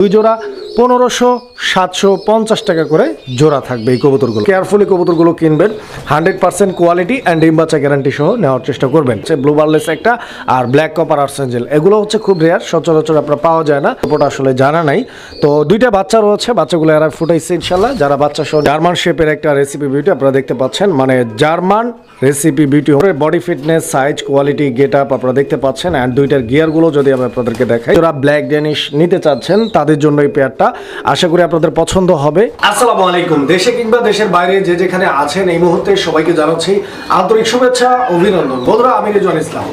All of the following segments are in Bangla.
দুই জোড়া পনেরোশো, সাতশো, পঞ্চাশ টাকা করে জোড়া থাকবে এই কবুতরগুলো। কেয়ারফুলি কবুতরগুলো কিনবেন হান্ড্রেড পার্সেন্ট কোয়ালিটি অ্যান্ড ডিম বাচ্চা গ্যারান্টি সহ নেওয়ার চেষ্টা করবেন। সে ব্লু বার্লেস একটা আর ব্ল্যাক কপার আর্সেঞ্জেল এগুলো হচ্ছে খুব রেয়ার সচরাচর আপনার পাওয়া যায় না। ওটা আসলে জানা নাই। তো দুইটা বাচ্চা রয়েছে, বাচ্চাগুলো এরা ফুটাইছে ইনশাল্লাহ যারা বাচ্চা সহ জার্মান শেপের একটা রেসিপি বিউটি আপনারা দেখতে পাচ্ছেন মানে German recipe beauty body fitness size quality get up আপনারা দেখতে পাচ্ছেন। অ্যান্ড দুইটার গিয়ারগুলো যদি আমি আপনাদেরকে দেখাই, যারা ব্ল্যাক ডেনিশ নিতে চাচ্ছেন, তাদের জন্য এই পেয়ারটা। আশা করি আপনাদের পছন্দ হবে। আসসালামু আলাইকুম। দেশে কিংবা দেশের বাইরে যে যেখানে আছেন, এই মুহূর্তে সবাইকে জানাচ্ছি আন্তরিক শুভেচ্ছা, অভিনন্দন। বন্ধুরা, আমি রেজন ইসলাম।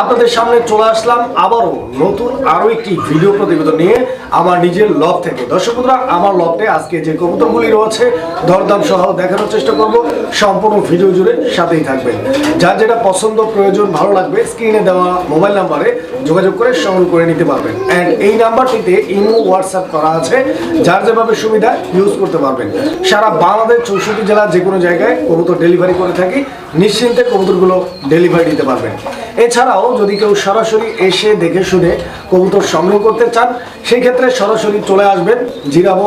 আপনাদের সামনে চলে আসলাম আবারও নতুন আরও একটি ভিডিও প্রতিবেদন নিয়ে আমার নিজের লব থেকে। দর্শক বন্ধুরা, আমার লবটে আজকে যে কবুতরগুলি রয়েছে, দরদাম সহ দেখানোর চেষ্টা করব। সম্পূর্ণ ভিডিও জুড়ে সাথেই থাকবেন। যার যেটা পছন্দ, প্রয়োজন, ভালো লাগবে, স্ক্রিনে দেওয়া মোবাইল নাম্বারে যোগাযোগ করে সংগ্রহ করে নিতে পারবেন। অ্যান্ড এই নাম্বারটিতে ইমো হোয়াটসঅ্যাপ করা আছে, যার যেভাবে সুবিধা ইউজ করতে পারবেন। সারা বাংলাদেশ চৌষট্টি জেলার যে কোনো জায়গায় কবুতর ডেলিভারি করে থাকি, নিশ্চিন্তে কবুতরগুলো ডেলিভারি দিতে পারবেন। এছাড়াও যদি কেউ সরাসরি এসে দেখে শুনে কবুতর সংগ্রহ করতে চান, সেই ক্ষেত্রে সরাসরি চলে আসবেন জিরাবো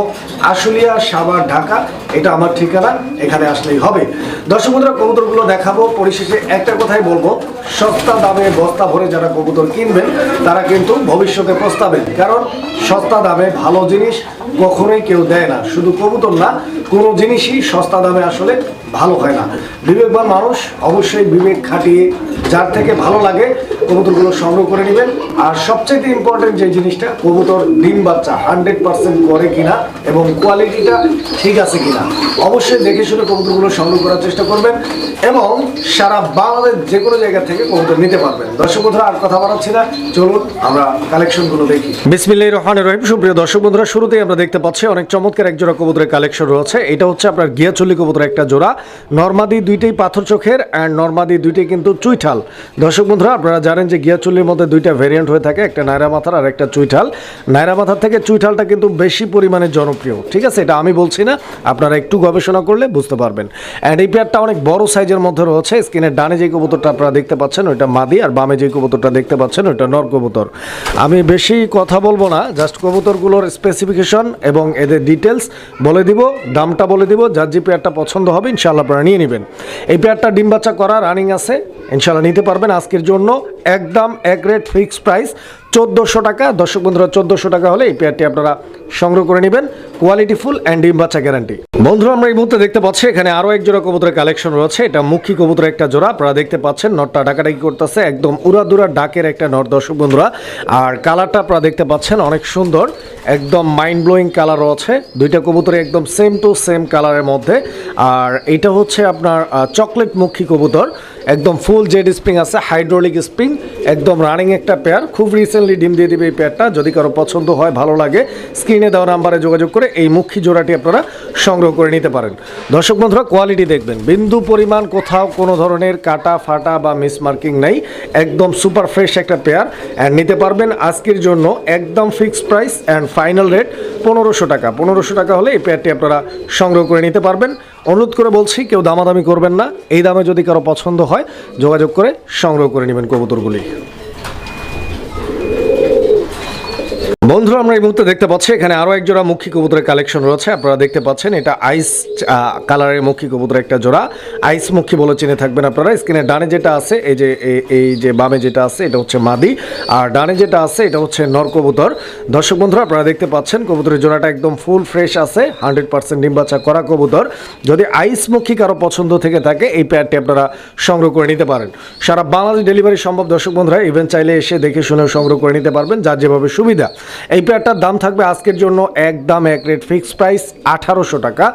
আশুলিয়া সাভার ঢাকা। এটা আমার ঠিকানা, এখানে আসলেই হবে। দর্শক বন্ধুরা, কবুতরগুলো দেখাবো, পরিশেষে একটা কথাই বলব, সস্তা দামে বস্তা ভরে যারা কবুতর কিনবেন, তারা কিন্তু ভবিষ্যতে প্রস্তাবেন। কারণ সস্তা দামে ভালো জিনিস কখনোই কেউ দেয় না। শুধু কবুতর না কোনো জিনিসই সস্তা দামে আসলে ভালো হয় না। বিবেকবান মানুষ অবশ্যই বিবেক খাটিয়ে যার থেকে ভালো লাগে কবুতরগুলো সংগ্রহ করে নেবেন। আর সবচেয়ে ইম্পর্টেন্ট যে জিনিসটা, কবুতর ডিম বাচ্চা হান্ড্রেড পার্সেন্ট করে কিনা এবং কোয়ালিটিটা ঠিক আছে কিনা, অবশ্যই দেখে শুনে কবুতরগুলো সংগ্রহ করার চেষ্টা করবেন এবং সারা বাংলাদেশ যে কোনো জায়গা থেকে কবুতর নিতে পারবেন। দর্শক বন্ধুরা, আর কথা বাড়াচ্ছি না। চলুন, আমরা কালেকশনগুলো দেখি। বিসমিল্লাহ রহমান রহিম। সুপ্রিয় দর্শক বন্ধুরা, শুরুতেই আমরা দেখতে পাচ্ছি অনেক চমৎকার এক জোড়া কবুতরের কালেকশন রয়েছে। এটা হচ্ছে আপনার গিয়াচল্লি কবুতর একটা জোড়া। নর্মাদি দুইটাই পাথর চোখের অ্যান্ড নর্মাদি দুইটাই কিন্তু চুইঠাল। দর্শক বন্ধুরা, আপনারা জানেন যে গিয়াচল্লির মধ্যে দুইটা ভেরিয়েন্ট হয়ে থাকে, একটা নায়রা মাথার আর একটা চুইঠাল। নায়রা মাথার থেকে চুইঠালটা কিন্তু বেশি পরিমাণে জনপ্রিয়। ঠিক আছে, এটা আমি বলছি না, আপনারা একটু গবেষণা করলে বুঝতে পারবেন। অ্যান্ড এই পেয়ারটা অনেক বড় সাইজের মধ্যে রয়েছে, স্কিনের ডানে যে কবুতরটা আপনারা দেখতে পাচ্ছেন, ওইটা মাদি, আর বামে যে কবুতরটা দেখতে পাচ্ছেন, ওইটা নর কবুতর। আমি বেশি কথা বলব না জাস্ট কবুতরগুলোর স্পেসিফিকেশন এবং এদের ডিটেলস বলে দিব, দামটা বলে দিব, যার যে পেয়ারটা পছন্দ হবে ইনশাল্লাহ আপনারা নিয়ে নেবেন। এই পেয়ারটা ডিম বাচ্চা করা রানিং আছে। ইনশাল্লাহ নিতে পারবেন আজকের জন্য। একদম এক রেট ফিক্সড প্রাইস চোদ্দোশো টাকা। দর্শক বন্ধুরা, চোদ্দোশো টাকা হলে এই পেয়ারটি আপনারা সংগ্রহ করে নেবেন। কোয়ালিটি ফুল অ্যান্ড ডিম বাচ্চা গ্যারান্টি বন্ধুরা, আমরা এই মুহূর্তে দেখতে পাচ্ছি, এখানে আরও এক জোড়া কবুতরের কালেকশন রয়েছে। এটা মুখী কবুতরের একটা জোড়া, আপনারা দেখতে পাচ্ছেন, নটটা ডাকাডাকি করতেছে, একদম উড়াদুরা ডাকের একটা নট, দর্শক বন্ধুরা। আর কালারটা আপনারা দেখতে পাচ্ছেন, অনেক সুন্দর, একদম মাইন্ড ব্লোয়িং কালার রয়েছে। দুইটা কবুতরে একদম সেম টু সেম কালারের মধ্যে। আর এটা হচ্ছে আপনার চকলেট মুখী কবুতর। একদম ফুল জেড স্প্রিং আছে হাইড্রোলিক স্প্রিং একদম রানিং একটা পেয়ার খুব রিসেন্টলি ডিম দিয়ে দিবে এই পেয়ারটা যদি কারও পছন্দ হয়, ভালো লাগে স্ক্রিনে দেওয়া নাম্বারে যোগাযোগ করে এই মুখী জোড়াটি আপনারা সংগ্রহ করে নিতে পারেন। দর্শক বন্ধুরা কোয়ালিটি দেখবেন। বিন্দু পরিমাণ কোথাও কোনো ধরনের কাটা, ফাটা বা মিসমার্কিং নেই। একদম সুপার ফ্রেশ একটা পেয়ার অ্যান্ড নিতে পারবেন আজকের জন্য একদম fixed price and final rate পনেরোশো টাকা। পনেরোশো টাকা হলে এই পেয়ারটি আপনারা সংগ্রহ করে নিতে পারবেন। অনুরোধ করে বলছি, কেউ দামাদামি করবেন না। এই দামে যদি কারও পছন্দ হয় যোগাযোগ করে সংগ্রহ করে নেবেন কবুতরগুলি। বন্ধুরা, আমরা এই মুহূর্তে দেখতে পাচ্ছি, এখানে আরও এক জোড়া মুখী কবুতরের কালেকশন রয়েছে। আপনারা দেখতে পাচ্ছেন, এটা আইস কালারের মুখী কবুতর একটা জোড়া। আইস মুখী বলে চিনে থাকবেন আপনারা। স্ক্রিনের ডানে যেটা আছে, এই যে এই- যে বামে যেটা আছে, এটা হচ্ছে মাদি। আর ডানে যেটা আছে, এটা হচ্ছে নর কবুতর। দর্শক বন্ধুরা, আপনারা দেখতে পাচ্ছেন, কবুতরের জোড়াটা একদম ফুল ফ্রেশ আছে হান্ড্রেড পার্সেন্ট ডিম্বাচা করা কবুতর। যদি আইসমুখী কারও পছন্দ থেকে থাকে, এই পেয়ারটি আপনারা সংগ্রহ করে নিতে পারেন। সারা বাংলাদেশ ডেলিভারি সম্ভব। দর্শক বন্ধুরা ইভেন চাইলে এসে দেখে শুনেও সংগ্রহ করে নিতে পারবেন, যার যেভাবে সুবিধা। এই পেয়ারটার দাম থাকবে আজকের জন্য একদম এক রেট ফিক্সড প্রাইস আঠারোশো টাকা।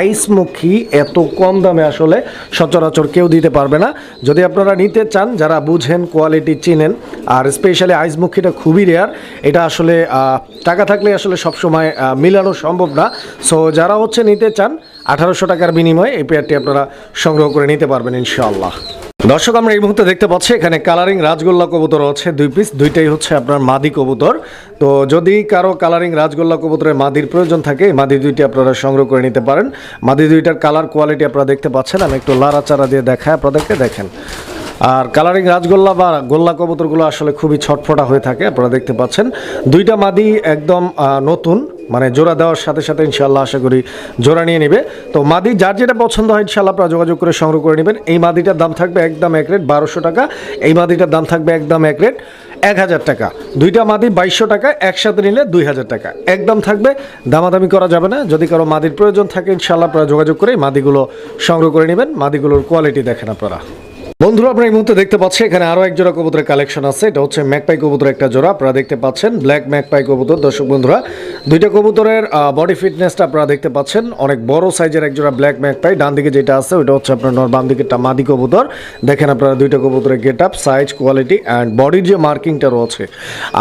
আইসমুখী এত কম দামে আসলে সচরাচর কেউ দিতে পারবে না। যদি আপনারা নিতে চান, যারা বুঝেন, কোয়ালিটি চিনেন, আর স্পেশালি আইসমুখীটা খুবই রেয়ার, এটা আসলে টাকা থাকলে আসলে সবসময় মিলানো সম্ভব না। সো যারা হচ্ছে নিতে চান আঠারোশো টাকার বিনিময়ে এই পেয়ারটি আপনারা সংগ্রহ করে নিতে পারবেন, ইনশাআল্লাহ। দর্শক, আমরা এই মুহূর্তে দেখতে পাচ্ছি, এখানে কালারিং রাজগোল্লা কবুতর আছে, দুই পিস দুইটাই হচ্ছে আপনার মাদি কবুতর। তো যদি কারও কালারিং রাজগোল্লা কবুতরের মাদির প্রয়োজন থাকে মাদি দুইটি আপনারা সংগ্রহ করে নিতে পারেন। মাদি দুইটার কালার কোয়ালিটি আপনারা দেখতে পাচ্ছেন, আমি একটু লাড়াচাড়া দিয়ে দেখায় আপনাদেরকে দেখেন। আর কালারিং রাজগোল্লা বা গোল্লা কবুতরগুলো আসলে খুবই ছটফটা হয়ে থাকে, আপনারা দেখতে পাচ্ছেন। দুইটা মাদি একদম নতুন মানে জোড়া দেওয়ার সাথে সাথে ইনশাল্লাহ আশা করি জোড়া নিয়ে নেবে। তো মাদি যার যেটা পছন্দ হয় ইনশাল্লাহ আপনারা যোগাযোগ করে সংগ্রহ করে নেবেন। এই মাদিটার দাম থাকবে একদম এক রেট বারোশো টাকা। এই মাদিটার দাম থাকবে একদম এক রেট এক হাজার টাকা। দুইটা মাদি বাইশশো টাকা, একসাথে নিলে দুই হাজার টাকা। একদম থাকবে, দামাদামি করা যাবে না। যদি কারও মাদির প্রয়োজন থাকে ইনশাল্লাহ আপনারা যোগাযোগ করে মাদিগুলো সংগ্রহ করে নেবেন। মাদিগুলোর কোয়ালিটি দেখেন আপনারা। বন্ধুরা, আপনারা এই মুহূর্তে দেখতে পাচ্ছেন এখানে আরও এক জোড়া কবুতরের কালেকশন আছে। এটা হচ্ছে ম্যাকপাই কবুতর একটা জোড়া, আপনারা দেখতে পাচ্ছেন ব্ল্যাক ম্যাকপাই কবুতর। দর্শক বন্ধুরা, দুইটা কবুতরের বডি ফিটনেসটা আপনারা দেখতে পাচ্ছেন। অনেক বড় সাইজের এক জোড়া ব্ল্যাক ম্যাকপাই ডান দিকে যেটা আছে ওটা হচ্ছে আপনার নর বাম দিকেরটা মাদি কবুতর। দেখেন আপনারা দুইটা কবুতরের get up size quality and বডির যে মার্কিংটা রয়েছে।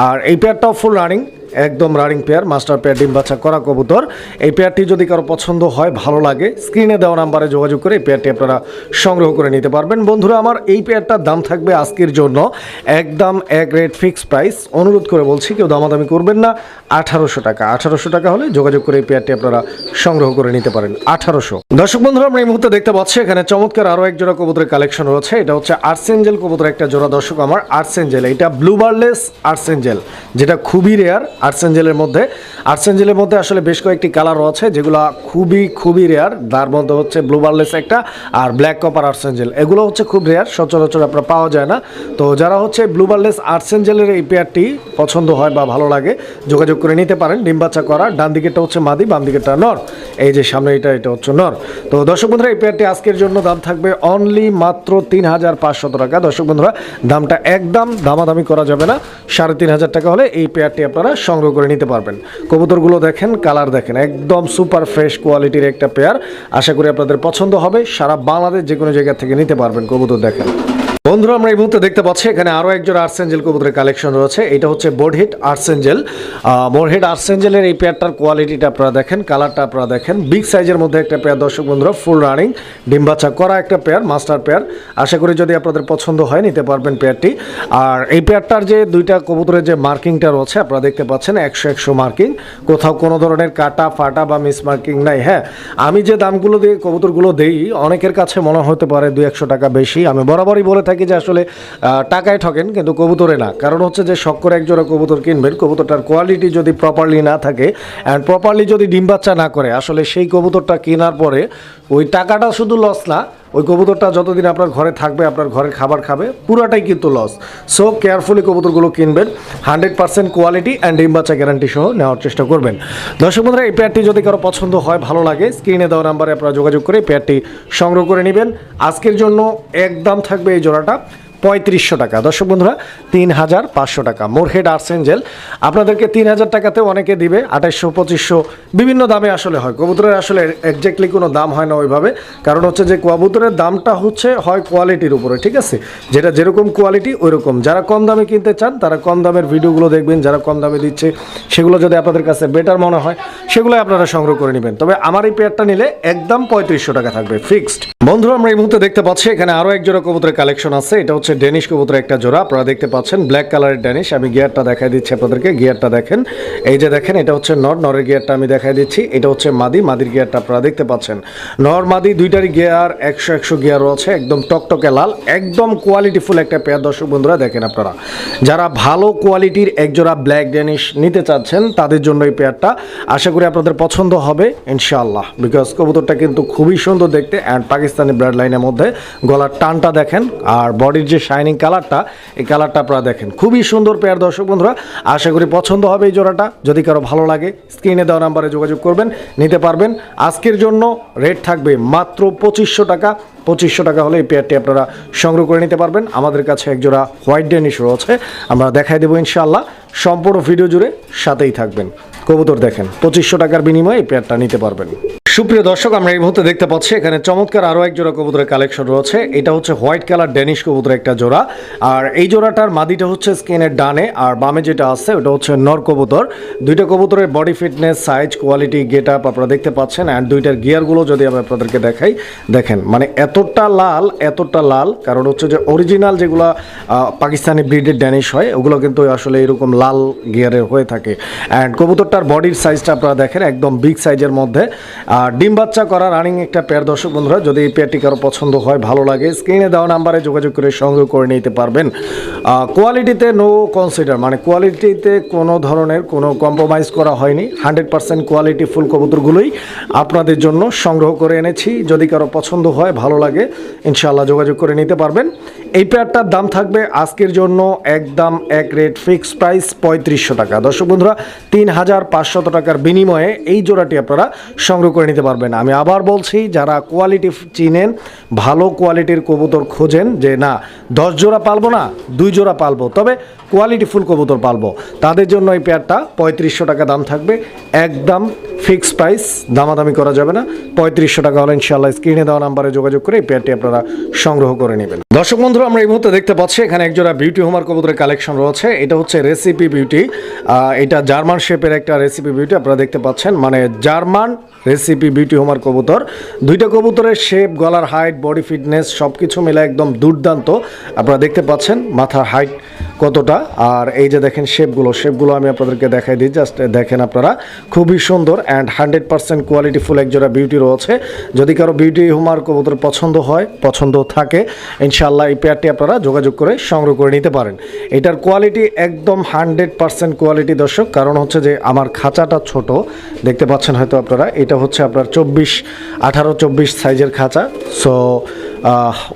আর এই পেয়ারটাও ফুল রানিং একদম রানিং পেয়ার মাস্টার পেয়ার ডিম বাচ্চা করা কবুতর। এই পেয়ারটি যদি কারও পছন্দ হয়, ভালো লাগে স্ক্রিনে দেওয়া নাম্বারে যোগাযোগ করে এই পেয়ারটি আপনারা সংগ্রহ করে নিতে পারবেন। বন্ধুরা, আমার এই পেয়ারটার দাম থাকবে আজকের জন্য একদম এক রেট ফিক্স প্রাইস অনুরোধ করে বলছি, কেউ দামাদামি করবেন না, আঠারোশো টাকা। আঠারোশো টাকা হলে যোগাযোগ করে এই পেয়ারটি আপনারা সংগ্রহ করে নিতে পারেন। আঠারোশো। দর্শক বন্ধুরা, আমরা এই মুহূর্তে দেখতে পাচ্ছি, এখানে চমৎকার আরও এক জোড়া কবুতরের কালেকশন রয়েছে। এটা হচ্ছে আর্সেঞ্জেল কবুতর একটা জোড়া। দর্শক, আমার আর্সেঞ্জেল এটা ব্লু বার্লেস আর্সেঞ্জেল যেটা খুবই রেয়ার আর্সেঞ্জেলের মধ্যে। আর্সেঞ্জেলের মধ্যে আসলে বেশ কয়েকটি কালার আছে, যেগুলো খুবই খুবই রেয়ার তার মধ্যে হচ্ছে ব্লু বার্লেস একটা আর ব্ল্যাক কপার আর্সেঞ্জেল এগুলো হচ্ছে খুব রেয়ার সচরাচর আপনার পাওয়া যায় না। তো যারা হচ্ছে ব্লু বার্লেস আর্সেঞ্জেলের এই পেয়ারটি পছন্দ হয় বা ভালো লাগে, যোগাযোগ করে নিতে পারেন। ডিম বাচ্চা করা, ডান দিকেরটা হচ্ছে মাদি, বাম দিকেরটা নর। এই যে সামনে এটা এটা হচ্ছে নর। তো দর্শক বন্ধুরা, এই পেয়ারটি আজকের জন্য দাম থাকবে অনলি মাত্র তিন হাজার পাঁচশত টাকা। দর্শক বন্ধুরা, দামটা একদম দামাদামি করা যাবে না। সাড়ে তিন হাজার টাকা হলে এই পেয়ারটি আপনারা সংগ্রহ করে নিতে পারবেন। কবুতরগুলো দেখেন, কালার দেখেন, একদম সুপার ফ্রেশ কোয়ালিটির একটা পেয়ার। আশা করি আপনাদের পছন্দ হবে। সারা বাংলাদেশ যে কোনো জায়গা থেকে নিতে পারবেন কবুতর দেখেন। বন্ধুরা, আমরা এই মুহূর্তে দেখতে পাচ্ছি, এখানে আরও একজন আর্সেঞ্জেল কবুতরের কালেকশন রয়েছে। এটা হচ্ছে বোর্ডহিট আর্সেঞ্জেল বোর্ডহিট আর্সেঞ্জেলের এই পেয়ারটার কোয়ালিটিটা আপনারা দেখেন কালারটা আপনারা দেখেন। বিগ সাইজের মধ্যে একটা পেয়ার দর্শক বন্ধুরা ফুল রানিং ডিম বাচ্চা করা একটা পেয়ার মাস্টার পেয়ার আশা করি যদি আপনাদের পছন্দ হয়, নিতে পারবেন পেয়ারটি আর এই পেয়ারটার যে দুইটা কবুতরের যে মার্কিংটা রয়েছে, আপনারা দেখতে পাচ্ছেন, একশো একশো মার্কিং কোথাও কোনো ধরনের কাটা, ফাটা বা মিস মার্কিং নাই হ্যাঁ। আমি যে দামগুলো দিয়ে কবুতরগুলো দেই, অনেকের কাছে মনে হতে পারে দুই একশো টাকা বেশি, আমি বরাবরই বলে থাকি যে আসলে টাকায় ঠকেন কিন্তু কবুতরে না। কারণ হচ্ছে যে শখ করে একজোড়া কবুতর কিনবেন, কবুতরটার কোয়ালিটি যদি প্রপারলি না থাকে অ্যান্ড প্রপারলি যদি ডিম বাচ্চা না করে, আসলে সেই কবুতরটা কেনার পরে ওই টাকাটা শুধু লস না ওই কবুতরটা যতদিন আপনার ঘরে থাকবে, আপনার ঘরের খাবার খাবে, পুরাটাই কিন্তু লস সো কেয়ারফুলি কবুতরগুলো কিনবেন হান্ড্রেড পার্সেন্ট কোয়ালিটি অ্যান্ড ডিম গ্যারান্টি সহ নেওয়ার চেষ্টা করবেন। দর্শক বন্ধুরা, এই প্যাডটি যদি কারও পছন্দ হয়, ভালো লাগে স্ক্রিনে দেওয়া নাম্বারে আপনারা যোগাযোগ করে প্যাডটি সংগ্রহ করে নেবেন। আজকের জন্য একদম থাকবে এই জোড়াটা। পঁয়ত্রিশশো টাকা। দর্শক বন্ধুরা, তিন হাজার পাঁচশো টাকা। মোরহেড আর্সেঞ্জেল আপনাদেরকে তিন হাজার টাকাতেও অনেকে দিবে, আঠাইশশো, পঁচিশশো, বিভিন্ন দামে আসলে হয়। কবুতরের আসলে একজ্যাক্টলি কোনো দাম হয় না ওইভাবে। কারণ হচ্ছে যে কবুতরের দামটা হচ্ছে, হয় কোয়ালিটির উপরে, ঠিক আছে? যেটা যেরকম কোয়ালিটি ওই রকম যারা কম দামে কিনতে চান, তারা কম দামের ভিডিওগুলো দেখবেন, যারা কম দামে দিচ্ছে, সেগুলো যদি আপনাদের কাছে বেটার মনে হয় সেগুলো আপনারা সংগ্রহ করে নেবেন। তবে আমার এই পেয়ারটা নিলে একদম পঁয়ত্রিশশো টাকা থাকবে ফিক্সড বন্ধুরা, আমরা এই মুহূর্তে দেখতে পাচ্ছি, এখানে আরও এক জোড়া কবুতরের কালেকশন আছে। এটা হচ্ছে ডেনিশ কবুতরের একটা জোড়া। আপনারা দেখতে পাচ্ছেন ব্ল্যাক কালারের ডেনিশ। আমি গিয়ারটা দেখাই দিচ্ছি আপনাদেরকে গিয়ারটা দেখেন। এই যে দেখেন, এটা হচ্ছে নর, নরের গিয়ারটা আমি দেখাই দিচ্ছি। এটা হচ্ছে মাদি, মাদির গিয়ারটা আপনারা দেখতে পাচ্ছেন। নর, মাদি দুইটারই গিয়ার একশো একশো গিয়ার রয়েছে একদম টকটকে লাল, একদম কোয়ালিটিফুল একটা পেয়ার দর্শক বন্ধুরা, দেখেন আপনারা। যারা ভালো কোয়ালিটির একজোড়া ব্ল্যাক ডেনিশ নিতে চাচ্ছেন, তাদের জন্য এই পেয়ারটা আশা করি আপনাদের পছন্দ হবে, ইনশাআল্লাহ। বিকজ কবুতরটা কিন্তু খুবই সুন্দর দেখতে অ্যান্ড পাকিস্তানি ব্লাড লাইনের মধ্যে গলার টানটা দেখেন, আর বডির যে শাইনিং কালারটা এই কালারটা আপনারা দেখেন। খুবই সুন্দর পেয়ার দর্শক বন্ধুরা। আশা করি পছন্দ হবে এই জোড়াটা। যদি কারও ভালো লাগে স্ক্রিনে দেওয়া নাম্বারে যোগাযোগ করবেন, নিতে পারবেন। আজকের জন্য রেট থাকবে মাত্র পঁচিশশো টাকা। পঁচিশশো টাকা হলে এই পেয়ারটি আপনারা সংগ্রহ করে নিতে পারবেন। আমাদের কাছে একজোড়া হোয়াইট ডেনিশ রয়েছে। আমরা দেখাই দেবো ইনশাআল্লাহ। সম্পূর্ণ ভিডিও জুড়ে সাথেই থাকবেন। কবুতর দেখেন, পঁচিশশো টাকার বিনিময়ে এই পেয়ারটা নিতে পারবেন। সুপ্রিয় দর্শক, আমরা এই মুহূর্তে দেখতে পাচ্ছি, এখানে চমৎকার আরও এক জোড়া কবুতরের কালেকশন রয়েছে। এটা হচ্ছে হোয়াইট কালার ডেনিশ কবুতরের একটা জোড়া। আর এই জোড়াটার মাদিটা হচ্ছে স্কিনের ডানে, আর বামে যেটা আছে, ওটা হচ্ছে নর কবুতর। দুইটা কবুতরের body fitness size quality get up আপনারা দেখতে পাচ্ছেন অ্যান্ড দুইটার গিয়ারগুলো যদি আমি আপনাদেরকে দেখাই, দেখেন মানে এতটা লাল এতটা লাল, কারণ হচ্ছে যে অরিজিনাল যেগুলো পাকিস্তানি ব্রিডের ড্যানিশ হয়, ওগুলো কিন্তু আসলে এরকম লাল গিয়ারের হয়ে থাকে। অ্যান্ড কবুতরটার বডির সাইজটা আপনারা দেখেন, একদম বিগ সাইজের মধ্যে। আর আর ডিম বাচ্চা করা রানিং একটা পেয়ার দর্শক বন্ধুরা, যদি এই পেয়ারটি কারও পছন্দ হয়, ভালো লাগে স্ক্রিনে দেওয়া নাম্বারে যোগাযোগ করে সংগ্রহ করে নিতে পারবেন। কোয়ালিটিতে নো কনসিডার মানে কোয়ালিটিতে কোনো ধরনের কোনো কম্প্রোমাইজ করা হয়নি। হান্ড্রেড পার্সেন্ট কোয়ালিটি ফুল কবুতরগুলোই আপনাদের জন্য সংগ্রহ করে এনেছি। যদি কারও পছন্দ হয়, ভালো লাগে, ইনশাআল্লাহ যোগাযোগ করে নিতে পারবেন। এই পেয়ারটার দাম থাকবে আজকের জন্য একদম এক রেট ফিক্স প্রাইস পঁয়ত্রিশশো টাকা। দর্শক বন্ধুরা তিন হাজার পাঁচশত টাকার বিনিময়ে এই জোড়াটি আপনারা সংগ্রহ করে নিতে পারবেন। আমি আবার বলছি, যারা কোয়ালিটি চিনেন, ভালো কোয়ালিটির কবুতর খোঁজেন, যে না, দশ জোড়া পালবো না, দুই জোড়া পালবো, তবে কোয়ালিটি ফুল কবুতর পালবো, তাদের জন্য এই পেয়ারটা পঁয়ত্রিশশো টাকা দাম থাকবে। একদম ফিক্স প্রাইস দামাদামি করা যাবে না। পঁয়ত্রিশশো টাকা হলে ইনশাল্লাহ স্ক্রিনে দেওয়া নাম্বারে যোগাযোগ করে এই পেয়ারটি আপনারা সংগ্রহ করে নেবেন। দর্শক বন্ধুরা আমরা এই মুহূর্তে দেখতে পাচ্ছি, এখানে একজোড়া বিউটি হোমার কবুতরের কালেকশন রয়েছে। এটা হচ্ছে রেসিপি বিউটি এটা জার্মান শেপের একটা রেসিপি বিউটি আপনারা দেখতে পাচ্ছেন। মানে জার্মান রেসিপি বিউটি হোমার কবুতর। দুইটা কবুতরের শেপ গলার হাইট বডি ফিটনেস সব কিছু মিলে একদম দুর্দান্ত। আপনারা দেখতে পাচ্ছেন, মাথার হাইট কতটা? আর এই যে দেখেন শেপগুলো শেপগুলো আমি আপনাদেরকে দেখাই দিই। জাস্ট দেখেন আপনারা, খুবই সুন্দর অ্যান্ড হান্ড্রেড পার্সেন্ট কোয়ালিটিফুল একজোড়া বিউটি রয়েছে। যদি কারও বিউটি হোমার কবুতর পছন্দ হয়, পছন্দ থাকে ইনশাল্লাহ এই পেয়ারটি আপনারা যোগাযোগ করে সংগ্রহ করে নিতে পারেন। এটার কোয়ালিটি একদম হান্ড্রেড পার্সেন্ট কোয়ালিটি দর্শক, কারণ হচ্ছে যে আমার খাঁচাটা ছোট, দেখতে পাচ্ছেন হয়তো আপনারা, এটা হচ্ছে আপনার চব্বিশ, আঠারো, চব্বিশ সাইজের খাঁচা। সো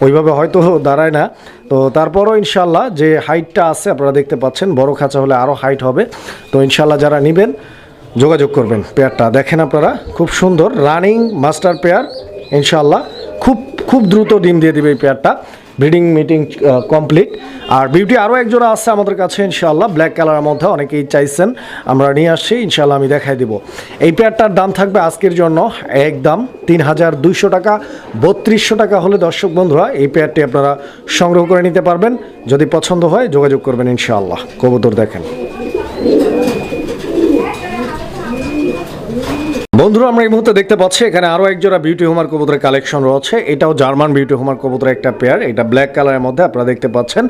ওইভাবে হয়তো দাঁড়ায় না। তো তারপরও ইনশাল্লাহ যে হাইটটা আছে, আপনারা দেখতে পাচ্ছেন, বড় খাঁচা হলে আরও হাইট হবে। তো ইনশাল্লাহ যারা নেবেন, যোগাযোগ করবেন পেয়ারটা। দেখেন আপনারা, খুব সুন্দর, রানিং মাস্টার পেয়ার ইনশাল্লাহ খুব খুব দ্রুত ডিম দিয়ে দিবে এই পেয়ারটা। ব্রিডিং মিটিং কমপ্লিট আর বিউটি আরও এক জোড়া আছে আমাদের কাছে ইনশাল্লাহ ব্ল্যাক কালারের মধ্যে অনেকেই চাইছেন, আমরা নিয়ে আসছি ইনশাল্লাহ আমি দেখাই দিব। এই পেয়ারটার দাম থাকবে আজকের জন্য একদম তিন হাজার দুইশো টাকা, বত্রিশশো টাকা হলে দর্শক বন্ধুরা, এই পেয়ারটি আপনারা সংগ্রহ করে নিতে পারবেন। যদি পছন্দ হয়, যোগাযোগ করবেন, ইনশাআল্লাহ। কবুতর দেখেন। বন্ধুরা, আমরা এই মুহূর্তে দেখতে পাচ্ছি এখানে আরও একজোড়া বিউটি হোমার কবুতরের কালেকশন রয়েছে। এটাও জার্মান বিউটি হোমার কবুতরের একটা পেয়ার এটা ব্ল্যাক কালারের মধ্যে আপনারা দেখতে পাচ্ছেন।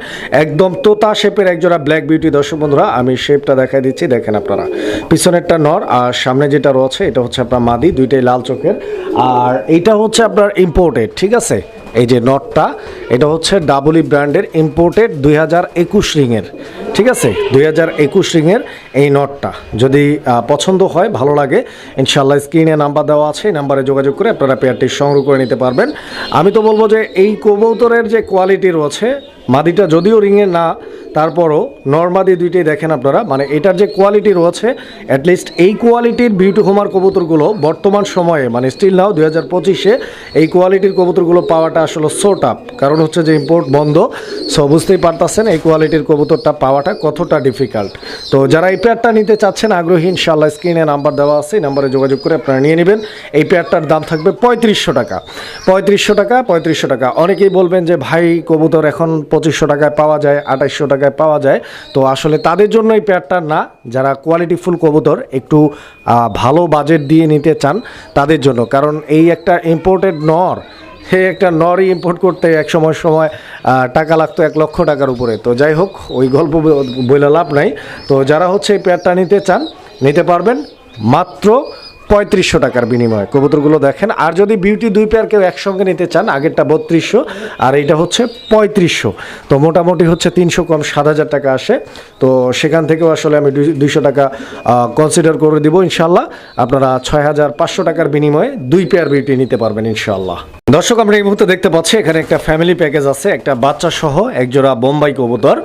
একদম তোতা শেপের একজোড়া ব্ল্যাক বিউটি দর্শক বন্ধুরা, আমি শেপটা দেখাই দিচ্ছি, দেখেন আপনারা। পিছনেরটা নর আর সামনে যেটা রয়েছে, এটা হচ্ছে আপনার মাদি, দুইটাই লাল চোখের। আর এইটা হচ্ছে আপনার ইম্পোর্টেড ঠিক আছে? এই যে নটটা এটা হচ্ছে ডাবলি ব্র্যান্ডের ইম্পোর্টেড দুই হাজার একুশ রিংয়ের ঠিক আছে, দুই হাজার একুশ রিংয়ের এই নটটা। যদি পছন্দ হয়, ভালো লাগে ইনশাল্লাহ স্ক্রিনে নাম্বার দেওয়া আছে, এই নাম্বারে যোগাযোগ করে আপনারা পেয়ারটি সংগ্রহ করে নিতে পারবেন। আমি তো বলব যে এই কবুতরের যে কোয়ালিটি রয়েছে মাদিটা যদিও রিংয়ে না, তারপরও নর্মাদি দুইটাই দেখেন আপনারা। মানে এটার যে কোয়ালিটি রয়েছে অ্যাটলিস্ট এই কোয়ালিটির বিউটি হোমার কবুতরগুলো বর্তমান সময়ে মানে স্টিল নাও দুই হাজার পঁচিশে, এই কোয়ালিটির কবুতরগুলো পাওয়াটা আসলে সো টাপ কারণ হচ্ছে যে ইম্পোর্ট বন্ধ সো বুঝতেই পারতাছেন এই কোয়ালিটির কবুতরটা পাওয়াটা কতটা ডিফিকাল্ট তো যারা এই পেয়ারটা নিতে চাচ্ছেন, আগ্রহী ইনশাল্লাহ স্ক্রিনে নাম্বার দেওয়া আছে, এই নাম্বারে যোগাযোগ করে আপনারা নিয়ে নেবেন। এই পেয়ারটার দাম থাকবে পঁয়ত্রিশশো টাকা। পঁয়ত্রিশশো টাকা পঁয়ত্রিশশো টাকা। অনেকেই বলবেন যে, ভাই, কবুতর এখন পঁচিশশো টাকায় পাওয়া যায়, আঠাইশশো টাকায় পাওয়া যায়। তো আসলে তাদের জন্য এই পেয়ারটা না, যারা কোয়ালিটি ফুল কবুতর, একটু ভালো বাজেট দিয়ে নিতে চান তাদের জন্য। কারণ এই একটা ইম্পোর্টেড নর সে একটা নরই ইম্পোর্ট করতে এক সময় সময় টাকা লাগতো এক লক্ষ টাকার উপরে। তো যাই হোক, ওই গল্প ব- বলে লাভ নাই। তো যারা হচ্ছে এই পেয়ারটা নিতে চান, নিতে পারবেন মাত্র পঁয়ত্রিশশো টাকার বিনিময়ে। কবুতরগুলো দেখেন, আর যদি বিউটি দুই পেয়ার কেউ একসঙ্গে নিতে চান, আগেরটা বত্রিশশো, আর এইটা হচ্ছে পঁয়ত্রিশশো। তো মোটামুটি হচ্ছে তিনশো কম সাত হাজার টাকা আসে। তো সেখান থেকেও আসলে আমি দুইশো টাকা কনসিডার করে দিব ইনশাল্লাহ আপনারা ছয় হাজার পাঁচশো টাকার বিনিময়ে দুই পেয়ার বিউটি নিতে পারবেন ইনশাল্লাহ দর্শক, আমরা এই মুহূর্তে দেখতে পাচ্ছি, এখানে একটা ফ্যামিলি প্যাকেজ আছে, একটা বাচ্চা সহ এক জোড়া বোম্বাই কবুতর।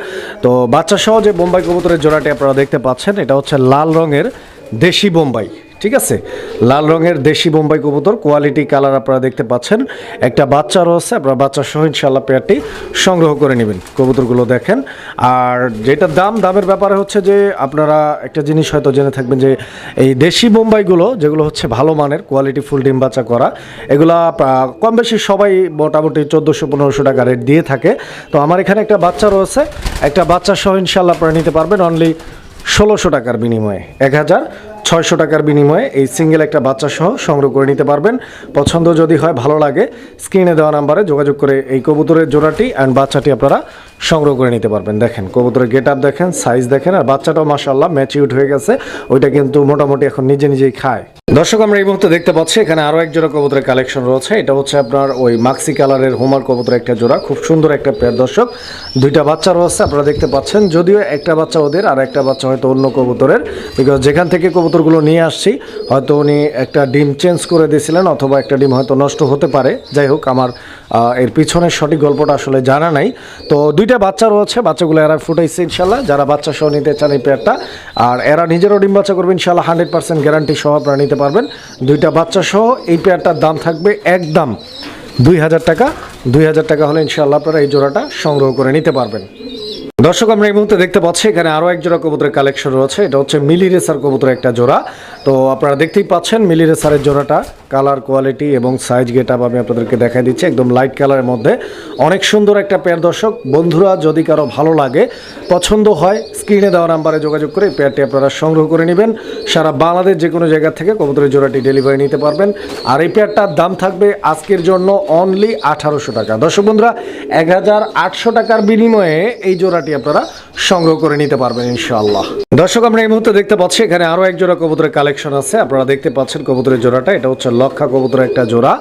তো বাচ্চা সহ যে বোম্বাই কবুতরের জোড়াটি আপনারা দেখতে পাচ্ছেন, এটা হচ্ছে লাল রঙের দেশি বোম্বাই। ঠিক আছে? লাল রঙের দেশি বোম্বাই কবুতর কোয়ালিটি কালার আপনারা দেখতে পাচ্ছেন। একটা বাচ্চা রয়েছে, আপনারা বাচ্চা সহ ইনশাল্লাহ পেয়ারটি সংগ্রহ করে নেবেন। কবুতরগুলো দেখেন। আর যেটা দাম, দামের ব্যাপারে হচ্ছে যে আপনারা একটা জিনিস হয়তো জেনে থাকবেন যে এই দেশি বোম্বাইগুলো, যেগুলো হচ্ছে ভালো মানের কোয়ালিটি ফুল ডিম বাচ্চা করা, এগুলা কম বেশি সবাই মোটামুটি চোদ্দোশো, পনেরোশো টাকা রেট দিয়ে থাকে। তো আমার এখানে একটা বাচ্চা রয়েছে, একটা বাচ্চা সহ ইনশাল্লাহ আপনারা নিতে পারবেন অনলি ষোলোশো টাকার বিনিময়ে। এক হাজার ছয়শো টাকার বিনিময়ে এই সিঙ্গেল একটা বাচ্চা সহ সংগ্রহ করে নিতে পারবেন। পছন্দ যদি হয়, ভালো লাগে, স্ক্রিনে দেওয়া নাম্বারে যোগাযোগ করে এই কবুতরের জোড়াটি অ্যান্ড বাচ্চাটি আপনারা সংগ্রহ করে নিতে পারবেন। দেখেন, কবুতরের গেট আপ দেখেন, সাইজ দেখেন, আর বাচ্চাটাও মাসাল্লাহ ম্যাচিউড হয়ে গেছে। ওইটা কিন্তু মোটামুটি এখন নিজে নিজেই খায়। দর্শক, আমরা এই মুহূর্তে দেখতে পাচ্ছি, এখানে আরও এক জোড়া কবুতরের কালেকশন রয়েছে। এটা হচ্ছে আপনার ওই মাক্সি কালারের হোমার কবুতরের একটা জোড়া, খুব সুন্দর একটা পেয়ার দর্শক। দুইটা বাচ্চা রয়েছে, আপনারা দেখতে পাচ্ছেন। যদিও একটা বাচ্চা ওদের, আর একটা বাচ্চা হয়তো অন্য কবুতরের। বিকজ যেখান থেকে কবুতরগুলো নিয়ে আসছি, হয়তো উনি একটা ডিম চেঞ্জ করে দিয়েছিলেন, অথবা একটা ডিম হয়তো নষ্ট হতে পারে। যাই হোক, আমার এর পিছনের সঠিক গল্পটা আসলে জানা নাই। তো দুইটা বাচ্চা রয়েছে, বাচ্চাগুলো এরা ফুটাইছে ইনশাল্লাহ যারা বাচ্চা সহ নিতে চান এই পেয়ারটা আর এরা নিজেরও ডিম বাচ্চা করবে ইনশাল্লাহ হান্ড্রেড পার্সেন্ট গ্যারান্টি সহ আপনারা নিতে পারবেন। দুইটা বাচ্চা সহ এই পেয়ারটার দাম থাকবে একদম দুই হাজার টাকা। দুই হাজার টাকা হলে ইনশাল্লাহ আপনারা এই জোড়াটা সংগ্রহ করে নিতে পারবেন। দর্শক, আমরা এই মুহূর্তে দেখতে পাচ্ছি এখানে আরও এক জোড়া কবুতরের কালেকশন রয়েছে। এটা হচ্ছে মিলি রেসার কবুতরের একটা জোড়া। তো আপনারা দেখতেই পাচ্ছেন মিলি রেসারের জোড়াটা, কালার কোয়ালিটি এবং সাইজ গেট আপ আমি আপনাদেরকে দেখাই দিচ্ছি, একদম লাইট কালারের মধ্যে। অনেক সুন্দর একটা পেয়ার দর্শক, বন্ধুরা যদি কারও ভালো লাগে, পছন্দ হয়, স্ক্রিনে দেওয়া নাম্বারে যোগাযোগ করে পেয়ারটি আপনারা সংগ্রহ করে নেবেন। সারা বাংলাদেশ যে কোনো জায়গা থেকে কবুতরের জোড়াটি ডেলিভারি নিতে পারবেন। আর এই পেয়ারটার দাম থাকবে আজকের জন্য অনলি আঠারোশো টাকা। দর্শক বন্ধুরা এক হাজার আটশো টাকার বিনিময়ে এই জোড়াটি আপনারা সংগ্রহ করে নিতে পারবেন ইনশাআল্লাহ। দর্শক, আমরা এই মুহূর্তে দেখতে পাচ্ছি, এখানে আরও এক জোড়া কবুতরের কালেকশন আছে, আপনারা দেখতে পাচ্ছেন কবুতরের জোড়াটা, এটা হচ্ছে লক্ষা কবুতরের একটা জোড়া।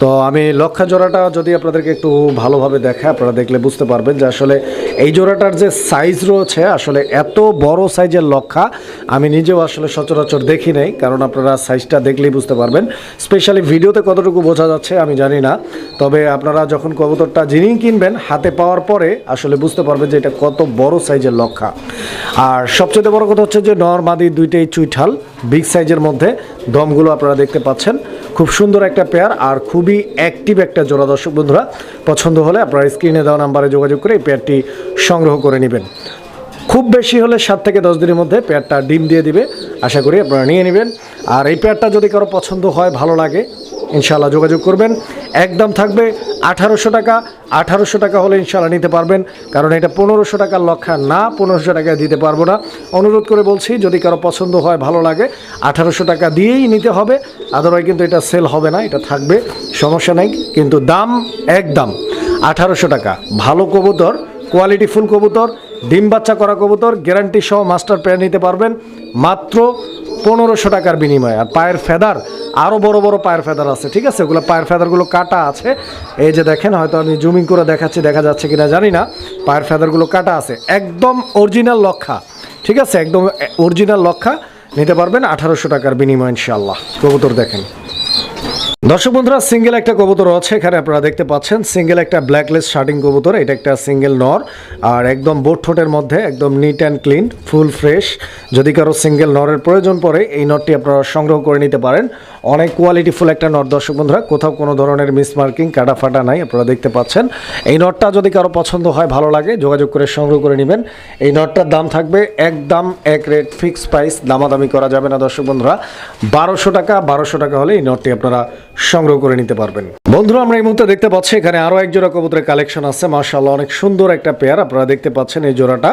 তো আমি লক্ষা জোড়াটা যদি আপনাদেরকে একটু ভালোভাবে দেখায় আপনারা দেখলে বুঝতে পারবেন যে আসলে এই জোড়াটার যে সাইজ রয়েছে, আসলে এত বড় সাইজের লক্ষা আমি নিজেও আসলে সচরাচর দেখি নাই, কারণ আপনারা সাইজটা দেখলেই বুঝতে পারবেন। স্পেশালি ভিডিওতে কতটুকু বোঝা যাচ্ছে আমি জানি না, তবে আপনারা যখন কবুতরটা যিনি কিনবেন, হাতে পাওয়ার পরে আসলে বুঝতে পারবেন যে এটা কত বড় সাইজের লক্ষা। আর সবচেয়ে বড় কথা হচ্ছে যে নরমাদি দুইটাই চুইঠাল বিগ সাইজের মধ্যে। দমগুলো আপনারা দেখতে পাচ্ছেন। খুব সুন্দর একটা পেয়ার আর খুবই অ্যাক্টিভ একটা জোড়া দর্শক বন্ধুরা। পছন্দ হলে আপনারা স্ক্রিনে দেওয়া নাম্বারে যোগাযোগ করে এই পেয়ারটি সংগ্রহ করে নেবেন। খুব বেশি হলে সাত থেকে দশ দিনের মধ্যে পেয়ারটা ডিম দিয়ে দিবে। আশা করি আপনারা নিয়ে নেবেন। আর এই পেয়ারটা যদি কারও পছন্দ হয়, ভালো লাগে ইনশাল্লাহ যোগাযোগ করবেন। একদম থাকবে আঠারোশো টাকা। আঠারোশো টাকা হলে ইনশাল্লাহ নিতে পারবেন। কারণ এটা পনেরোশো টাকার লক্ষা না, পনেরোশো টাকা দিতে পারব না। অনুরোধ করে বলছি, যদি কারও পছন্দ হয়, ভালো লাগে, আঠারোশো টাকা দিয়েই নিতে হবে। আদারওয়াইজ কিন্তু এটা সেল হবে না, এটা থাকবে, সমস্যা নেই। কিন্তু দাম একদম আঠারোশো টাকা। ভালো কবুতর, কোয়ালিটি ফুল কবুতর ডিম বাচ্চা করা কবুতর গ্যারান্টি সহ মাস্টার পেয়ার নিতে পারবেন মাত্র পনেরোশো টাকার বিনিময়ে। আর পায়ের ফেদার আরও বড় বড় পায়ের ফেদার আছে, ঠিক আছে? ওগুলো পায়ের ফেদারগুলো কাটা আছে। এই যে দেখেন, হয়তো আমি জুমিং করে দেখাচ্ছি, দেখা যাচ্ছে কিনা জানি না। পায়ের ফেদারগুলো কাটা আছে। একদম অরিজিনাল লক্ষা, ঠিক আছে? একদম অরিজিনাল লক্ষা নিতে পারবেন আঠারোশো টাকার বিনিময় ইনশাল্লাহ কবুতর দেখেন। দর্শক বন্ধুরা, সিঙ্গেল একটা কবুতর আছে, এখানে আপনারা দেখতে পাচ্ছেন, সিঙ্গেল একটা ব্ল্যাকলেস শার্টিং কবুতর, এটা একটা সিঙ্গেল নর, আর একদম বোট ঠোঁটের মধ্যে, একদম neat and clean full fresh যদি কারও সিঙ্গেল নরের প্রয়োজন পড়ে, এই নরটি আপনারা সংগ্রহ করে নিতে পারেন। অনেক কোয়ালিটিফুল একটা নর, দর্শক বন্ধুরা, কোথাও কোনো ধরনের মিসমার্কিং কাটা ফাটা নাই, আপনারা দেখতে পাচ্ছেন। এই নরটা যদি কারও পছন্দ হয়, ভালো লাগে, যোগাযোগ করে সংগ্রহ করে নেবেন। এই নরটার দাম থাকবে একদম এক রেট ফিক্স প্রাইস দামাদামি করা যাবে না, দর্শক বন্ধুরা। বারোশো টাকা বারোশো টাকা হলে এই নরটি আপনারা সংগ্রহ করে নিতে পারবেন। বন্ধুরা, আমরা এই মুহূর্তে দেখতে পাচ্ছি এখানে আরও এক জোড়া কবুতরের কালেকশন আছে। মার্শাল্লাহ অনেক সুন্দর একটা পেয়ার আপনারা দেখতে পাচ্ছেন এই জোড়াটা।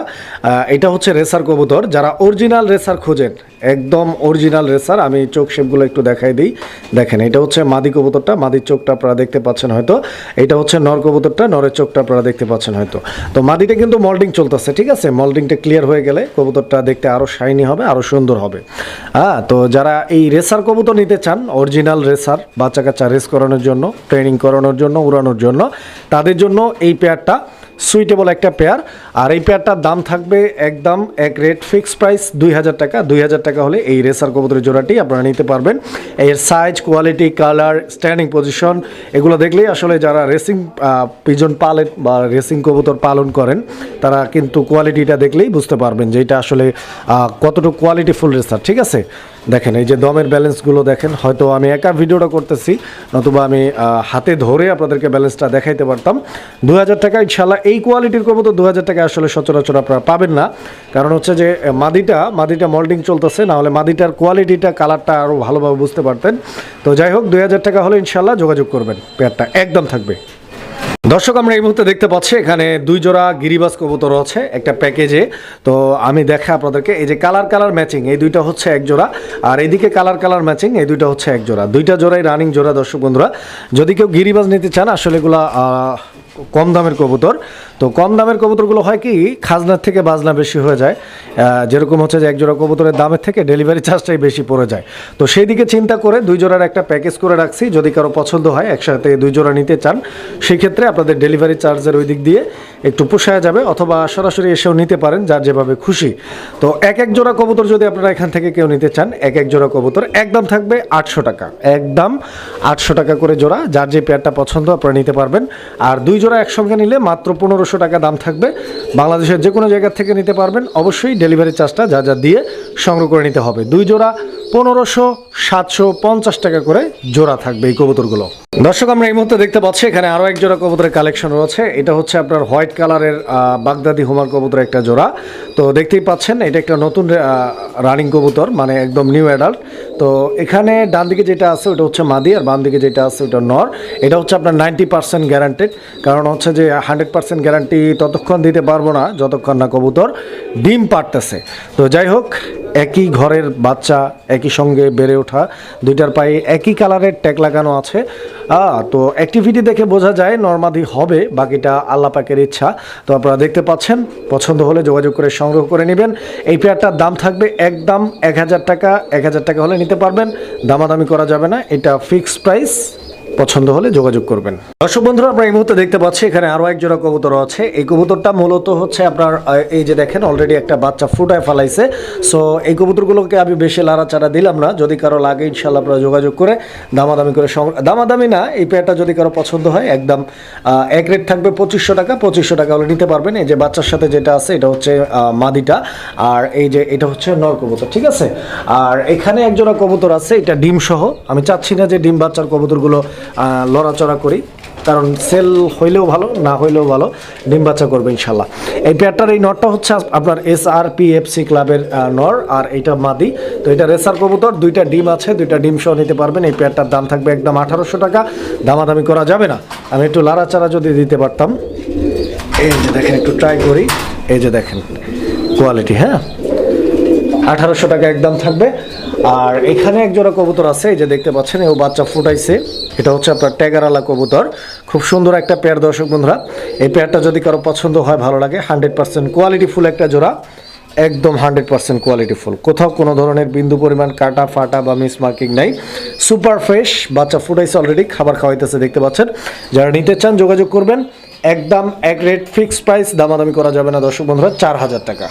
এটা হচ্ছে রেসার কবুতর। যারা অরিজিনাল রেসার খোঁজেন, একদম অরিজিনাল রেসার, আমি চোখ শেপগুলো একটু দেখাই দিই। দেখেন, এটা হচ্ছে মাদি কবুতরটা, মাদির চোখটা আপনারা দেখতে পাচ্ছেন হয়তো। এটা হচ্ছে নর কবুতরটা, নরের চোখটা আপনারা দেখতে পাচ্ছেন হয়তো। তো মাদিটা কিন্তু মল্ডিং চলতেছে, ঠিক আছে? মল্ডিংটা ক্লিয়ার হয়ে গেলে কবুতরটা দেখতে আরও শাইনি হবে আরও সুন্দর হবে। হ্যাঁ তো যারা এই রেসার কবুতর নিতে চান অরিজিনাল রেসার, বাচ্চা কাচ্চা রেস করানোর জন্য ট্রেনিং করানোর জন্য, উড়ানোর জন্য। তাদের জন্য এই পেয়ারটা সুইটেবল একটা পেয়ার আর এই পেয়ারটার দাম থাকবে একদম এক রেট ফিক্স প্রাইস দুই হাজার টাকা। দুই হাজার টাকা হলে এই রেসার কবুতরের জোড়াটি আপনারা নিতে পারবেন। এর size quality colour standing position এগুলো দেখলেই আসলে যারা রেসিং পিজন পালেন বা রেসিং কবুতর পালন করেন, তারা কিন্তু কোয়ালিটিটা দেখলেই বুঝতে পারবেন যে এটা আসলে কতটুকু কোয়ালিটি ফুল রেসার ঠিক আছে? দেখেন, এই যে দমের ব্যালেন্সগুলো দেখেন, হয়তো আমি একা ভিডিওটা করতেছি, নতুবা আমি হাতে ধরে আপনাদেরকে ব্যালেন্সটা দেখাইতে পারতাম। দু হাজার টাকা ইনশাল্লাহ এই কোয়ালিটির কবুতর দু হাজার টাকা আসলে সচরাচর আপনারা পাবেন না। কারণ হচ্ছে যে মাদিটা মাদিটা মল্ডিং চলতেছে না হলে মাদিটার কোয়ালিটিটা কালারটা আরও ভালোভাবে বুঝতে পারতেন। তো যাই হোক দুই হাজার টাকা হলে ইনশাল্লাহ যোগাযোগ করবেন। পেয়ারটা একদম থাকবে। দর্শক, আমরা এই মুহূর্তে দেখতে পাচ্ছি এখানে দুই জোড়া গিরিবাস কবুতর আছে, একটা প্যাকেজে। তো আমি দেখা আপনাদেরকে, এই যে কালার কালার ম্যাচিং, এই দুইটা হচ্ছে এক জোড়া। আর এইদিকে কালার কালার ম্যাচিং, এই দুইটা হচ্ছে এক জোড়া। দুইটা জোড়াই রানিং জোড়া, দর্শক বন্ধুরা। যদি কেউ গিরিবাস নিতে চান, আসলে এগুলা কম দামের কবুতর। তো কম দামের কবুতরগুলো হয় কি, খাজনার থেকে বাজনা বেশি হয়ে যায়। যেরকম হচ্ছে যে এক জোড়া কবুতরের দামের থেকে ডেলিভারি চার্জটাই বেশি পড়ে যায়। তো সেই দিকে চিন্তা করে দুই জোড়ার একটা প্যাকেজ করে রাখছি, যদি কারও পছন্দ হয়, একসাথে দুই জোড়া নিতে চান সেই ক্ষেত্রে আপনাদের ডেলিভারি চার্জের ওই দিক দিয়ে একটু পোষায় যাবে অথবা সরাসরি এসেও নিতে পারেন, যার যেভাবে খুশি। তো এক এক জোড়া কবুতর যদি আপনারা এখান থেকে কেউ নিতে চান, এক এক জোড়া কবুতর একদম থাকবে আটশো টাকা। একদম আটশো টাকা করে জোড়া, যার যে পেয়ারটা পছন্দ, আপনারা নিতে পারবেন। আর দুই জোড়া একসঙ্গে নিলে মাত্র পনেরোশো টাকা দাম থাকবে। বাংলাদেশের যে কোনো জায়গা থেকে নিতে পারবেন। অবশ্যই ডেলিভারি চার্জটা যা যা দিয়ে সংগ্রহ করে নিতে হবে। দুই জোড়া, পনেরোশো, সাতশো, পঞ্চাশ টাকা করে জোড়া থাকবে এই কবুতরগুলো। দর্শক, আমরা এই মুহূর্তে দেখতে পাচ্ছি, এখানে আরও এক জোড়া কবুতরের কালেকশন রয়েছে। এটা হচ্ছে আপনার হোয়াইট কালারের বাগদাদি হুমার কবুতরের একটা জোড়া। তো দেখতেই পাচ্ছেন, এটা একটা নতুন রানিং কবুতর মানে একদম নিউ অ্যাডাল্ট। তো এখানে ডান দিকে যেটা আছে, ওটা হচ্ছে মাদি, আর বাম দিকে যেটা আছে, ওটা নর। এটা হচ্ছে আপনার নাইনটি পার্সেন্ট গ্যারান্টেড। কারণ হচ্ছে যে হান্ড্রেড পার্সেন্ট গ্যারান্টি ততক্ষণ দিতে পারব না, যতক্ষণ না কবুতর ডিম পারতেছে তো যাই হোক, একই ঘরের বাচ্চা, একই সঙ্গে বেড়ে ওঠা, দুইটার পায়ে একই কালারের ট্যাগ লাগানো আছে। তো অ্যাক্টিভিটি দেখে বোঝা যায় নর্মাদি হবে, বাকিটা আল্লাহ পাকের ইচ্ছা। তো আপনারা দেখতে পাচ্ছেন, পছন্দ হলে যোগাযোগ করে সংগ্রহ করে নেবেন। এই পেয়ারটার দাম থাকবে একদম এক হাজার টাকা, এক হাজার টাকা হলে নিতে পারবেন। দামাদামি করা যাবে না, এটা ফিক্সড প্রাইস পছন্দ হলে যোগাযোগ করবেন। দর্শক বন্ধুরা, আমরা এই মুহূর্তে দেখতে পাচ্ছি, এখানে আরও এক জোড়া কবুতর আছে। এই কবুতরটা মূলত হচ্ছে আপনার এই যে দেখেন অলরেডি একটা বাচ্চা ফুটায় ফেলাইছে। সো এই কবুতরগুলোকে আমি বেশি লাড়াচাড়া দিলাম না। যদি কারও লাগে ইনশাল্লাহ আপনারা যোগাযোগ করে দামাদামি করে দামাদামি না, এই পেয়ারটা যদি কারও পছন্দ হয়, একদম এক রেট থাকবে পঁচিশশো টাকা। পঁচিশশো টাকা হলে নিতে পারবেন। এই যে বাচ্চার সাথে যেটা আছে, এটা হচ্ছে মাদিটা। আর এই যে, এটা হচ্ছে নর কবুতর, ঠিক আছে? আর এখানে এক জোড়া কবুতর আছে, এটা ডিম সহ আমি চাচ্ছি না যে ডিম বাচ্চার কবুতরগুলো লড়াচড়া করি। কারণ সেল হইলেও ভালো, না হইলেও ভালো, ডিম বাচ্চা করবে ইনশাল্লাহ। এই পেয়ারটার এই নটটা হচ্ছে আপনার S R P F C ক্লাবের নর, আর এইটা মাদি। তো এটা রেসার কবুতর, দুইটা ডিম আছে, দুইটা ডিম সহ নিতে পারবেন। এই পেয়ারটার দাম থাকবে একদম আঠারোশো টাকা। দামাদামি করা যাবে না। আমি একটু লাড়াচাড়া যদি দিতে পারতাম। এই যে দেখেন, একটু ট্রাই করি। এই যে দেখেন কোয়ালিটি হ্যাঁ? আঠারোশো টাকা একদম থাকবে। আর এখানে এক জোড়া কবুতর আছে, এই যে দেখতে পাচ্ছেন ও বাচ্চা ফুটাইছে। এটা হচ্ছে আপনার ট্যাগারালা কবুতর। খুব সুন্দর একটা পেয়ার দর্শক বন্ধুরা। এই পেয়ারটা যদি কারও পছন্দ হয়, ভালো লাগে, হান্ড্রেড পার্সেন্ট কোয়ালিটি ফুল একটা জোড়া। একদম হান্ড্রেড পার্সেন্ট কোয়ালিটি ফুল। কোথাও কোনো ধরনের বিন্দু পরিমাণ কাটা, ফাটা বা মিস মার্কিং নাই। সুপার ফ্রেশ বাচ্চা ফুটাইছে অলরেডি খাবার খাওয়াইতেছে, দেখতে পাচ্ছেন। যারা নিতে চান, যোগাযোগ করবেন। একদম এক রেট ফিক্সড প্রাইস দামাদামি করা যাবে না দর্শক বন্ধুরা, চার হাজার টাকা।